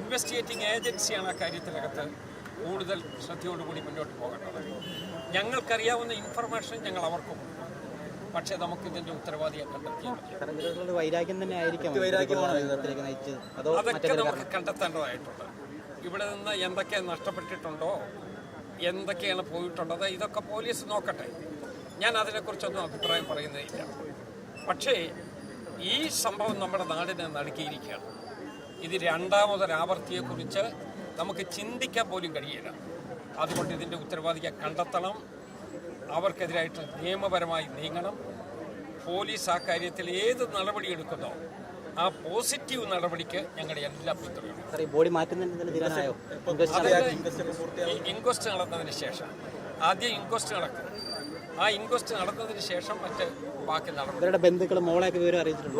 Investigating ഏജൻസിയാണ് ആ കാര്യത്തിനകത്ത് കൂടുതൽ ശ്രദ്ധയോടുകൂടി മുന്നോട്ട് പോകേണ്ടത്. ഞങ്ങൾക്കറിയാവുന്ന ഇൻഫർമേഷൻ ഞങ്ങൾ അവർക്കും പക്ഷേ നമുക്കിതിന്റെ ഉത്തരവാദിയെ. കാരണം വൈരാഗ്യം തന്നെ ആയിരിക്കും അതൊക്കെ നമുക്ക് കണ്ടെത്തേണ്ടതായിട്ടുണ്ട്. ഇവിടെ നിന്ന് എന്തൊക്കെ നഷ്ടപ്പെട്ടിട്ടുണ്ടോ എന്തൊക്കെയാണ് പോയിട്ടുള്ളത് ഇതൊക്കെ പോലീസ് നോക്കട്ടെ. ഞാൻ അതിനെക്കുറിച്ചൊന്നും അഭിപ്രായം പറയുന്നതില്ല പക്ഷേ ഈ സംഭവം നമ്മുടെ നാടിനെ നടുക്കിയിരിക്കുകയാണ്. ഇത് രണ്ടാമതൊരാവർത്തിയെക്കുറിച്ച് നമുക്ക് ചിന്തിക്കാൻ പോലും കഴിയില്ല. അതുകൊണ്ട് ഇതിന്റെ ഉത്തരവാദിയെ കണ്ടെത്തണം. അവർക്കെതിരായിട്ട് നിയമപരമായി നീങ്ങണം. പോലീസ് ആ കാര്യത്തിൽ ഏത് നടപടി എടുക്കുന്നോ ആ പോസിറ്റീവ് നടപടിക്ക് ഞങ്ങളുടെ എല്ലാ പിന്തുണയും ബോഡി ഇൻക്വസ്റ്റ് നടന്നതിന് ശേഷം ആദ്യം ഇൻക്വസ്റ്റ് നടക്കും. ആ ഇൻക്വസ്റ്റ് നടന്നതിന് ശേഷം മറ്റ് ബാക്കി നടപടി ഇവരുടെ ബന്ധുക്കൾ മോളെയൊക്കെ വിവരം അറിയിച്ചിട്ടുണ്ട്?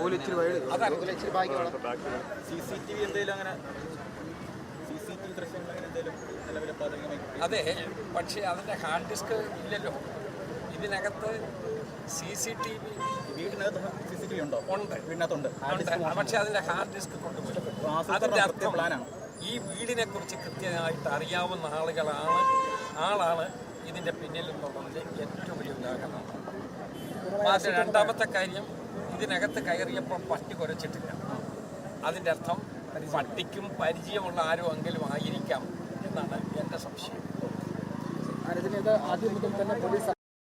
അതെ പക്ഷേ അതിന്റെ ഹാർഡ് ഡിസ്ക് ഇല്ലല്ലോ ഇതിനകത്ത് സി സി ടി വി വീടിനകത്ത് സി സി ടി വി ഉണ്ടോ? ഉണ്ട്. വീടിനകത്തുണ്ട്. പക്ഷേ അതിന്റെ ഹാർഡ് ഡിസ്ക് കൊണ്ടുപോയി. അതിന്റെ അർത്ഥം ഈ വീടിനെ കുറിച്ച് കൃത്യമായിട്ട് അറിയാവുന്ന ആളുകളാണ് ആളാണ് ഇതിന്റെ പിന്നിൽ എന്നുള്ളതിന്റെ ഏറ്റവും വലിയ അത് രണ്ടാമത്തെ കാര്യം ഇതിനകത്ത് കയറിയപ്പോൾ പട്ടി കുരച്ചിട്ടില്ല. അതിന്റെ അർത്ഥം പട്ടിക്കും പരിചയമുള്ള ആരോ എങ്കിലും ആയിരിക്കാം എന്നാണ് എന്റെ സംശയം. തന്നെ പോലീസ്